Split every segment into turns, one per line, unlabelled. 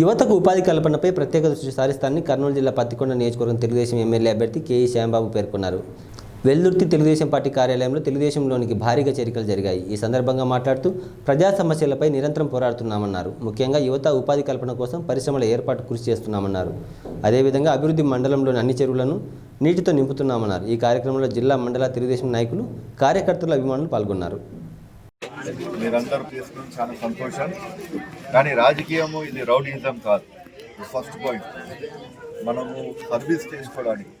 యువతకు ఉపాధి కల్పనపై ప్రత్యేక దృష్టి సారిస్తానని కర్నూలు జిల్లా పత్తికొండ నియోజకవర్గం తెలుగుదేశం ఎమ్మెల్యే అభ్యర్థి కేఈ శ్యాంబాబు పేర్కొన్నారు. వెల్దుర్తి తెలుగుదేశం పార్టీ కార్యాలయంలో తెలుగుదేశంలోనికి భారీగా చేరికలు జరిగాయి. ఈ సందర్భంగా మాట్లాడుతూ ప్రజా సమస్యలపై నిరంతరం పోరాడుతున్నామన్నారు. ముఖ్యంగా యువత ఉపాధి కల్పన కోసం పరిశ్రమల ఏర్పాటు కృషి చేస్తున్నామన్నారు. అదేవిధంగా అభివృద్ధి మండలంలోని అన్ని చెరువులను నీటితో నింపుతున్నామన్నారు. ఈ కార్యక్రమంలో జిల్లా మండల తెలుగుదేశం నాయకులు కార్యకర్తలు అభిమానులు పాల్గొన్నారు.
మీరందరూ తీసుకుని చాలా సంతోషం. కానీ రాజకీయము ఇది రౌడీజం కాదు. First point. మనము సర్వీస్ చేసుకోవడానికి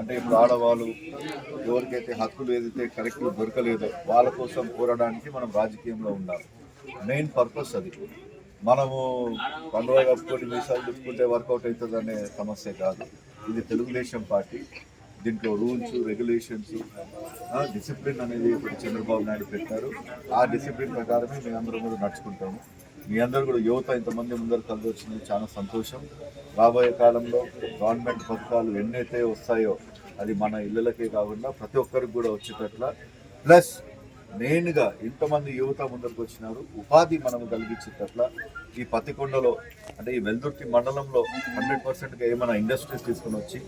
అంటే ఇప్పుడు ఆడవాళ్ళు ఎవరికైతే హక్కులు ఏదైతే కరెక్ట్గా దొరకలేదో వాళ్ళ కోసం కోరడానికి మనం రాజకీయంలో ఉండాలి. మెయిన్ పర్పస్ అది. మనము పండుగ కప్పుకొని మీసాలు తిప్పుకుంటే వర్కౌట్ అవుతుంది అనే సమస్య కాదు. ఇది తెలుగుదేశం పార్టీ. దీంట్లో రూల్స్ రెగ్యులేషన్స్ డిసిప్లిన్ అనేది ఇప్పుడు చంద్రబాబు నాయుడు పెట్టారు. ఆ డిసిప్లిన్ ప్రకారమే మేము అందరం కూడా నడుచుకుంటాము. మీ అందరూ కూడా యువత ఇంతమంది ముందరు కలిసి వచ్చింది చాలా సంతోషం. రాబోయే కాలంలో గవర్నమెంట్ పథకాలు ఎన్నైతే వస్తాయో అది మన ఇళ్ళకే కాకుండా ప్రతి ఒక్కరికి కూడా వచ్చేటట్ల. ప్లస్ మెయిన్గా ఇంతమంది యువత ముందరికి వచ్చినారు. ఉపాధి మనం కలిగించేటట్ల ఈ పత్తికొండలో అంటే ఈ వెల్దుర్తి మండలంలో హండ్రెడ్ పర్సెంట్గా ఏమైనా ఇండస్ట్రీస్ తీసుకుని వచ్చి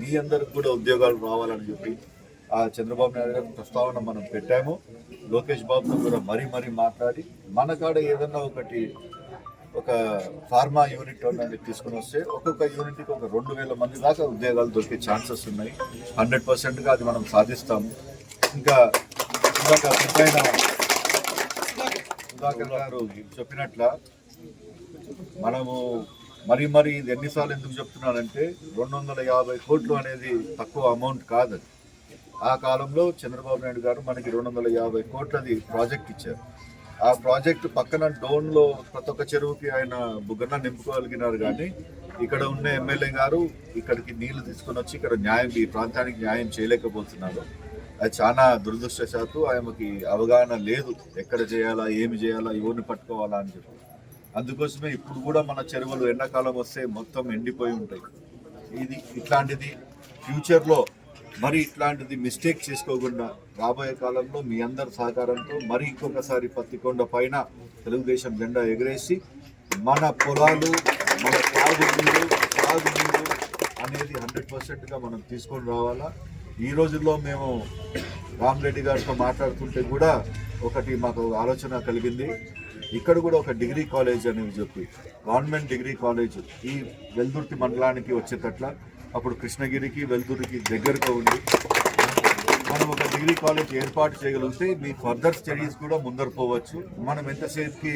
మీ అందరికి కూడా ఉద్యోగాలు రావాలని చెప్పి ఆ చంద్రబాబు నాయుడు గారి ప్రస్తావన మనం పెట్టాము. లోకేష్ బాబుతో కూడా మరీ మరీ మాట్లాడి మన కాడ ఏదన్నా ఒకటి ఒక ఫార్మా యూనిట్ అనేది తీసుకుని వస్తే ఒక్కొక్క యూనిట్కి ఒక రెండు వేల మంది దాకా ఉద్యోగాలు దొరికే ఛాన్సెస్ ఉన్నాయి. హండ్రెడ్ పర్సెంట్గా అది మనం సాధిస్తాము. ఇంకా ఇందాక పెద్దయిన సుధాకర్ గారు చెప్పినట్ల మనము మరి మరి ఇది ఎన్నిసార్లు ఎందుకు చెప్తున్నానంటే రెండు వందల యాభై కోట్లు అనేది తక్కువ అమౌంట్ కాదు ఆ కాలంలో చంద్రబాబు నాయుడు గారు మనకి రెండు వందల యాభై కోట్లది ప్రాజెక్ట్ ఇచ్చారు. ఆ ప్రాజెక్ట్ పక్కన డోన్లో ప్రతి ఒక్క చెరువుకి ఆయన బుగ్గన నింపుకోగలిగినారు కానీ ఇక్కడ ఉన్న ఎమ్మెల్యే గారు ఇక్కడికి నీళ్ళు తీసుకొని వచ్చి ఇక్కడ న్యాయం ఈ ప్రాంతానికి న్యాయం చేయలేకపోతున్నారు. అది చాలా దురదృష్టశాత్తు ఆయనకి అవగాహన లేదు. ఎక్కడ చేయాలా ఏమి చేయాలా ఎవరిని పట్టుకోవాలా అని చెప్పి. అందుకోసమే ఇప్పుడు కూడా మన చెరువులు ఎండాకాలం వస్తే మొత్తం ఎండిపోయి ఉంటాయి. ఇది ఇట్లాంటిది ఫ్యూచర్లో మరి ఇట్లాంటిది మిస్టేక్ చేసుకోకుండా రాబోయే కాలంలో మీ అందరి సహకారంతో మరి ఇంకొకసారి పత్తికొండ పైన తెలుగుదేశం జెండా ఎగరేసి మన పొలాలు మన తాగునీరు తాగునీరు అనేది హండ్రెడ్ పర్సెంట్గా మనం తీసుకొని రావాలా. ఈ రోజుల్లో మేము రామరెడ్డి గారితో మాట్లాడుతుంటే కూడా ఒకటి మాకు ఆలోచన కలిగింది. ఇక్కడ కూడా ఒక డిగ్రీ కాలేజ్ అనేది చెప్పి గవర్నమెంట్ డిగ్రీ కాలేజ్ ఈ వెల్దుర్తి మండలానికి వచ్చేటట్ల అప్పుడు కృష్ణగిరికి వెల్దుర్తికి దగ్గరగా ఉండి మనం ఒక డిగ్రీ కాలేజ్ ఏర్పాటు చేయగలిగితే మీ ఫర్దర్ స్టడీస్ కూడా ముందర పోవచ్చు. మనం ఎంతసేపుకి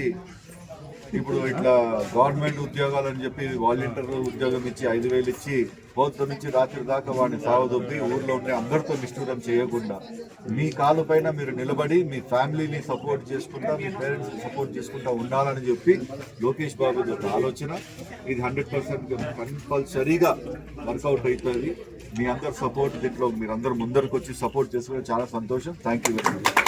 ఇప్పుడు ఇట్లా గవర్నమెంట్ ఉద్యోగాలు అని చెప్పి వాలంటీర్ ఉద్యోగం ఇచ్చి ఐదు వేలు ఇచ్చి పొద్దు నుంచి రాత్రి దాకా వాడిని సావదొబ్బి ఊర్లో ఉండే అందరితో నిష్ఠూరం చేయకుండా మీ కాలు పైన మీరు నిలబడి మీ ఫ్యామిలీని సపోర్ట్ చేసుకుంటా మీ పేరెంట్స్ సపోర్ట్ చేసుకుంటా ఉండాలని చెప్పి లోకేష్ బాబు యొక్క ఆలోచన. ఇది హండ్రెడ్ పర్సెంట్ కంపల్సరీగా వర్కౌట్ అవుతుంది. మీ అందరు సపోర్ట్ దీంట్లో మీరు అందరు ముందరకు వచ్చి సపోర్ట్ చేసుకుని చాలా సంతోషం. Thank you very much.